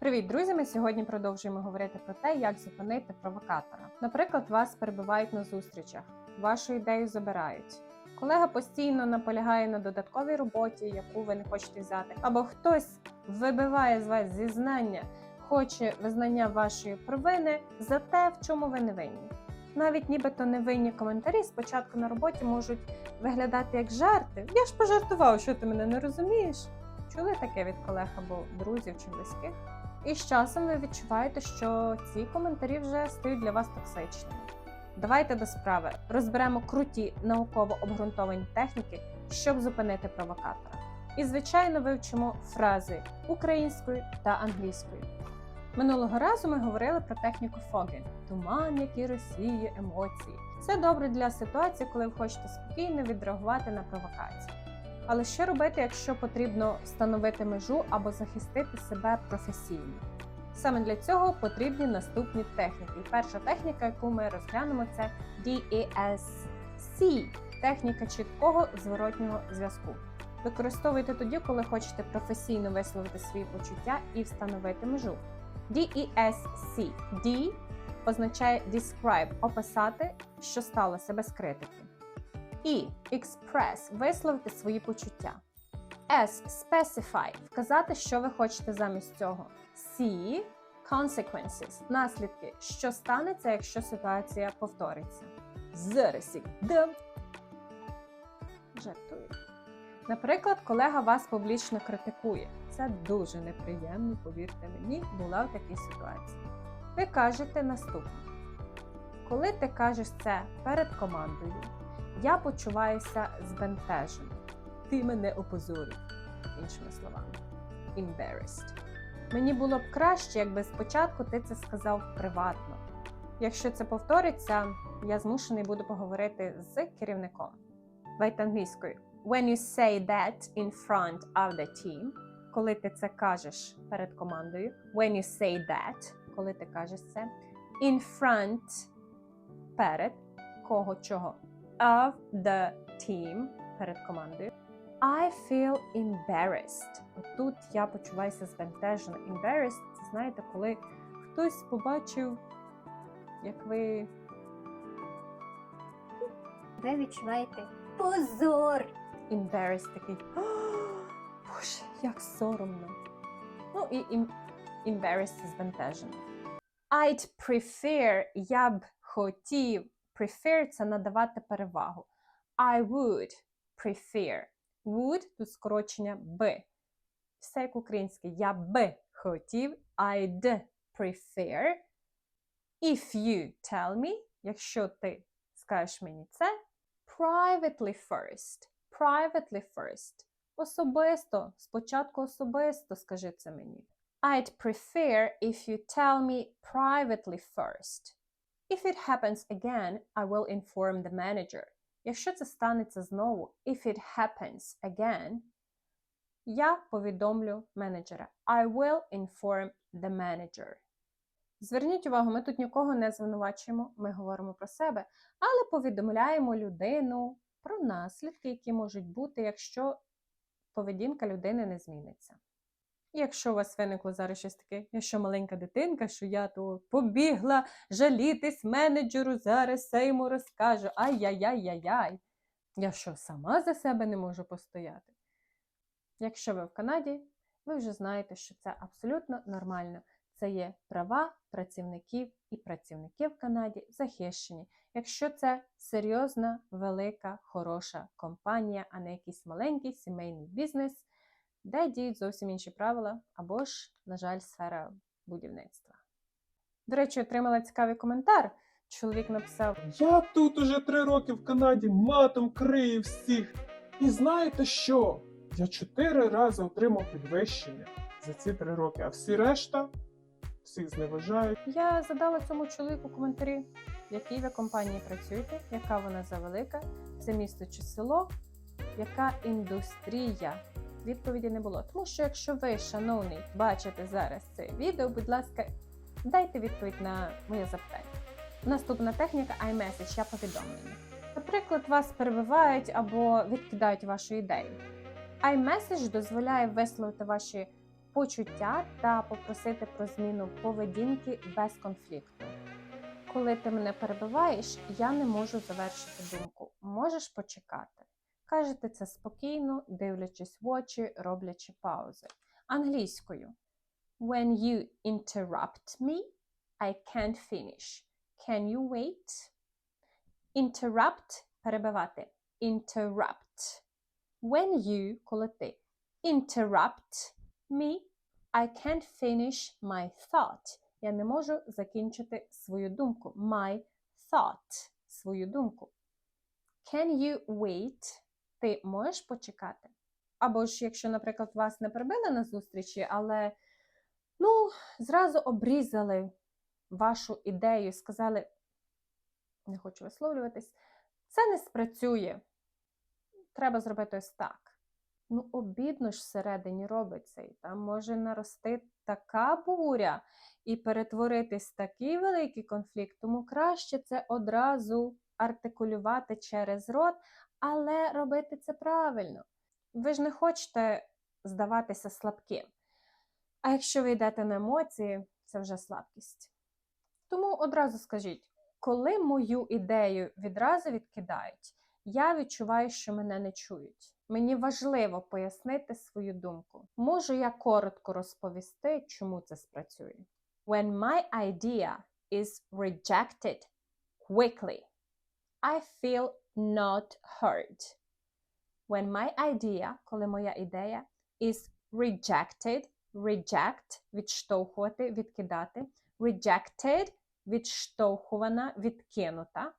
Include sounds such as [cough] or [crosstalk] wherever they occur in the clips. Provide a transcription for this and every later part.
Привіт, друзі! Ми сьогодні продовжуємо говорити про те, як зупинити провокатора. Наприклад, вас перебивають на зустрічах, вашу ідею забирають. Колега постійно наполягає на додатковій роботі, яку ви не хочете взяти, або хтось вибиває з вас зізнання, хоче визнання вашої провини за те, в чому ви не винні. Навіть нібито невинні коментарі спочатку на роботі можуть виглядати як жарти. Я ж пожартував, що ти мене не розумієш. Чули таке від колег або друзів чи близьких? І з часом ви відчуваєте, що ці коментарі вже стають для вас токсичними. Давайте до справи розберемо круті науково обґрунтовані техніки, щоб зупинити провокатора. І, звичайно, вивчимо фрази українською та англійською. Минулого разу ми говорили про техніку фоги туман, який розсіює емоції. Це добре для ситуації, коли ви хочете спокійно відреагувати на провокацію. Але що робити, якщо потрібно встановити межу або захистити себе професійно? Саме для цього потрібні наступні техніки. Перша техніка, яку ми розглянемо, це DESC – техніка чіткого зворотнього зв'язку. Використовуйте тоді, коли хочете професійно висловити свої почуття і встановити межу. DESC – D означає describe – описати, що сталося без критики. І express висловити свої почуття. S specify вказати, що ви хочете замість цього. C consequences наслідки, що станеться, якщо ситуація повториться. Зараз дам. Жартую. Наприклад, колега вас публічно критикує. Це дуже неприємно, повірте мені, була в такій ситуації. Ви кажете наступне: коли ти кажеш це перед командою, я почуваюся збентежено. Ти мене опозорив, іншими словами. Embarrassed. Мені було б краще, якби спочатку ти це сказав приватно. Якщо це повториться, я змушений буду поговорити з керівником. Давайте англійською. When you say that in front of the team, коли ти це кажеш перед командою. When you say that, коли ти кажеш це. In front перед кого чого of the team перед командою. I feel embarrassed. Тут я почуваюся збентежено. Embarrassed – це знаєте, коли хтось побачив, як ви Ви відчуваєте позор. embarrassed такий. [gasps] Боже, як соромно. Ну і ім- embarrassed збентежено. I'd prefer, я б хотів. Prefer – це надавати перевагу. I would prefer. Would – тут скорочення би. Все як українське. Я би хотів. I'd prefer. If you tell me, якщо ти скажеш мені це, privately first. Privately first. Особисто. Спочатку особисто скажи це мені. I'd prefer if you tell me privately first. If it happens again, I will inform the manager. Якщо це станеться знову, if it happens again, я повідомлю менеджера. I will inform the manager. Зверніть увагу, ми тут нікого не звинувачуємо, ми говоримо про себе, але повідомляємо людину про наслідки, які можуть бути, якщо поведінка людини не зміниться. Якщо у вас виникло зараз щось таке, я що маленька дитинка, що я то побігла жалітись менеджеру, зараз все йому розкажу. Ай-яй-яй-яй-яй. Я що, сама за себе не можу постояти? Якщо ви в Канаді, ви вже знаєте, що це абсолютно нормально. Це є права працівників і працівники в Канаді захищені, якщо це серйозна, велика, хороша компанія, а не якийсь маленький сімейний бізнес, де діють зовсім інші правила, або ж, на жаль, сфера будівництва. До речі, отримала цікавий коментар. Чоловік написав: Я тут уже три роки в Канаді матом крию всіх. І знаєте що? Я чотири рази отримав підвищення за ці три роки, а всі решта всіх зневажають. Я задала цьому чоловіку коментарі, в якій ви компанії працюєте, яка вона завелика, це місто чи село, яка індустрія. Відповіді не було. Тому що якщо ви, шановний, бачите зараз це відео, будь ласка, дайте відповідь на моє запитання. Наступна техніка iMessage, я повідомлення. Наприклад, вас перебивають або відкидають вашу ідею. iMessage дозволяє висловити ваші почуття та попросити про зміну поведінки без конфлікту. Коли ти мене перебиваєш, я не можу завершити думку. Можеш почекати. Кажете це спокійно, дивлячись в очі, роблячи паузи. Англійською. When you interrupt me, I can't finish. Can you wait? Interrupt перебивати. Interrupt. When you, коли ти. Interrupt me, I can't finish my thought. Я не можу закінчити свою думку. My thought. Свою думку. Can you wait? Ти можеш почекати? Або ж, якщо, наприклад, вас не прибили на зустрічі, але ну, зразу обрізали вашу ідею, сказали, не хочу висловлюватись, це не спрацює. Треба зробити ось так. Ну, обідно ж всередині робиться, і там може нарости така буря і перетворитись такий великий конфлікт, тому краще це одразу артикулювати через рот, але робити це правильно. Ви ж не хочете здаватися слабким. А якщо ви йдете на емоції, це вже слабкість. Тому одразу скажіть, коли мою ідею відразу відкидають, я відчуваю, що мене не чують. Мені важливо пояснити свою думку. Можу я коротко розповісти, чому це спрацює. When my idea is rejected quickly, I feel not heard. When my idea, коли моя ідея, is rejected, reject відштовхувати, відкидати, rejected відштовхувана, відкинута.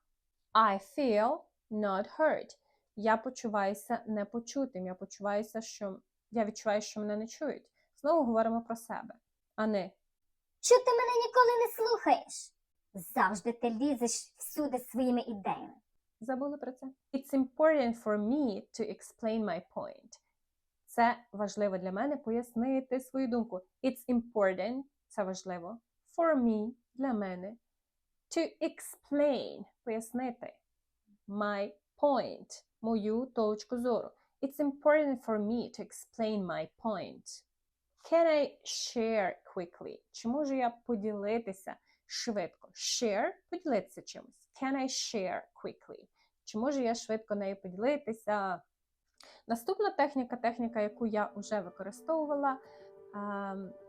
I feel not heard. Я почуваюся непочутим. Я почуваюся, що я відчуваю, що мене не чують. Знову говоримо про себе, а не Що ти мене ніколи не слухаєш? Завжди ти лізеш всюди своїми ідеями. Забули про це? It's important for me to explain my point. Це важливо для мене пояснити свою думку. It's important, це важливо. For me, для мене. To explain, пояснити. My point, мою точку зору. It's important for me to explain my point. Can I share quickly? Чи можу я поділитися швидко? Share – поділитися чимось. Can I share quickly? Чи можу я швидко нею поділитися? Наступна техніка, техніка, яку я вже використовувала,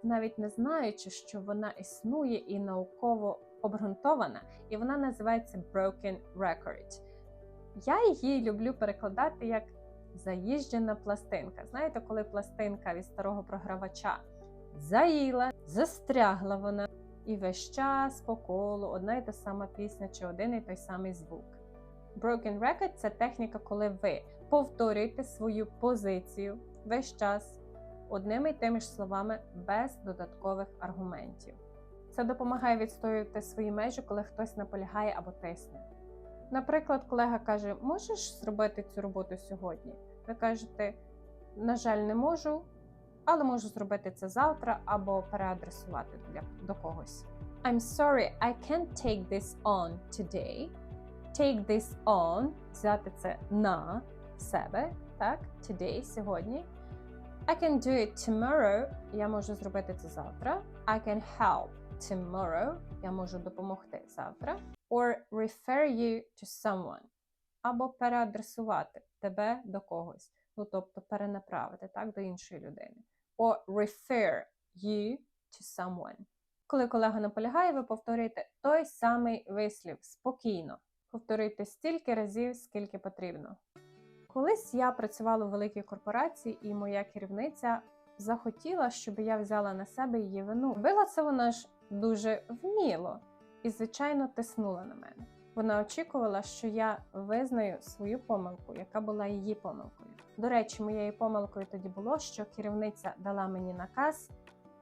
навіть не знаючи, що вона існує і науково обґрунтована, і вона називається Broken Record. Я її люблю перекладати як заїжджена пластинка. Знаєте, коли пластинка від старого програвача заїла, застрягла вона, і весь час по колу одна й та сама пісня чи один і той самий звук. Broken record – це техніка, коли ви повторюєте свою позицію весь час одними й тими ж словами без додаткових аргументів. Це допомагає відстоювати свої межі, коли хтось наполягає або тисне. Наприклад, колега каже: Можеш зробити цю роботу сьогодні? Ви кажете, на жаль, не можу, але можу зробити це завтра або переадресувати для, до когось. I'm sorry, I can't take this on today. Take this on, взяти це на себе, так, today, сьогодні. I can do it tomorrow. Я можу зробити це завтра. I can help tomorrow. Я можу допомогти завтра. Or refer you to someone. Або переадресувати тебе до когось. Ну, тобто перенаправити так, до іншої людини. Or refer you to someone. Коли колега наполягає, ви повторюєте той самий вислів спокійно. Повторюйте стільки разів, скільки потрібно. Колись я працювала у великій корпорації, і моя керівниця захотіла, щоб я взяла на себе її вину. Робила це вона ж дуже вміло і, звичайно, тиснула на мене. Вона очікувала, що я визнаю свою помилку, яка була її помилкою. До речі, моєю помилкою тоді було, що керівниця дала мені наказ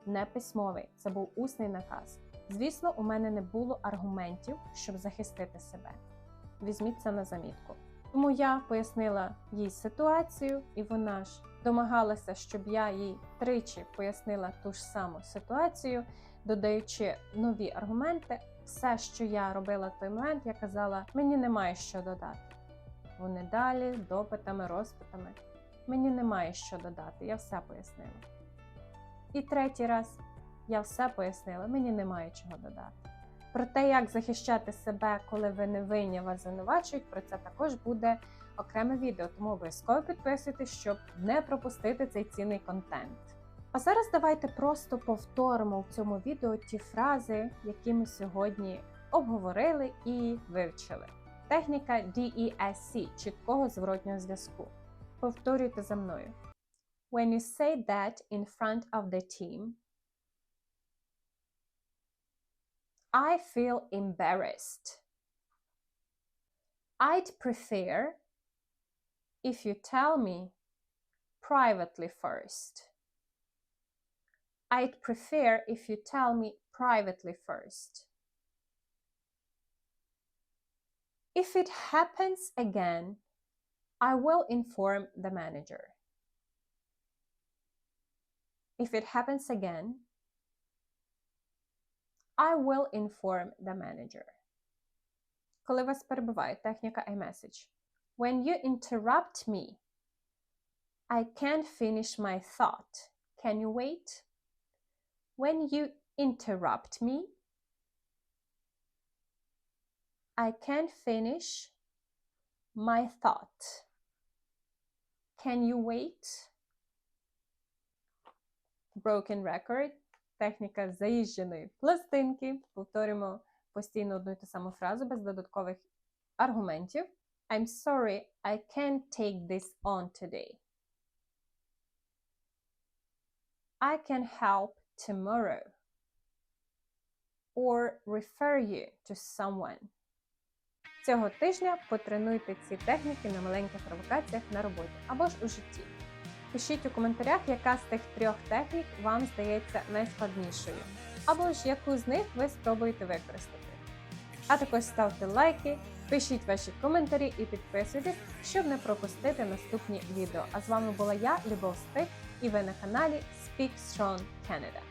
не письмовий, це був усний наказ. Звісно, у мене не було аргументів, щоб захистити себе. Візьміть це на замітку. Тому я пояснила їй ситуацію, і вона ж домагалася, щоб я їй тричі пояснила ту ж саму ситуацію, додаючи нові аргументи. Все, що я робила в той момент, я казала, мені немає що додати. Вони далі, допитами, розпитами. Мені немає що додати, я все пояснила. І третій раз я все пояснила, мені немає чого додати. Про те, як захищати себе, коли ви не винні вас звинувачують, про це також буде окреме відео, тому обов'язково підписуйтесь, щоб не пропустити цей цінний контент. А зараз давайте просто повторимо в цьому відео ті фрази, які ми сьогодні обговорили і вивчили. Техніка DESC – чіткого зворотнього зв'язку. Повторюйте за мною. When you say that in front of the team, I feel embarrassed. I'd prefer if you tell me privately first. I'd prefer if you tell me privately first. If it happens again, I will inform the manager. If it happens again, I will inform the manager. Коли вас перебиває техніка iMessage. When you interrupt me, I can't finish my thought. Can you wait? When you interrupt me, I can't finish my thought. Can you wait? Broken record. Техніка заїждженої пластинки. Повторюємо постійно одну і ту саму фразу без додаткових аргументів. I'm sorry, I can't take this on today. I can help Tomorrow. Or refer you to someone. Цього тижня потренуйте ці техніки на маленьких провокаціях на роботі або ж у житті. Пишіть у коментарях, яка з тих трьох технік вам здається найскладнішою, або ж яку з них ви спробуєте використати. А також ставте лайки, пишіть ваші коментарі і підписуйтесь, щоб не пропустити наступні відео. А з вами була я, Любов Стик, і ви на каналі Speak Strong Canada.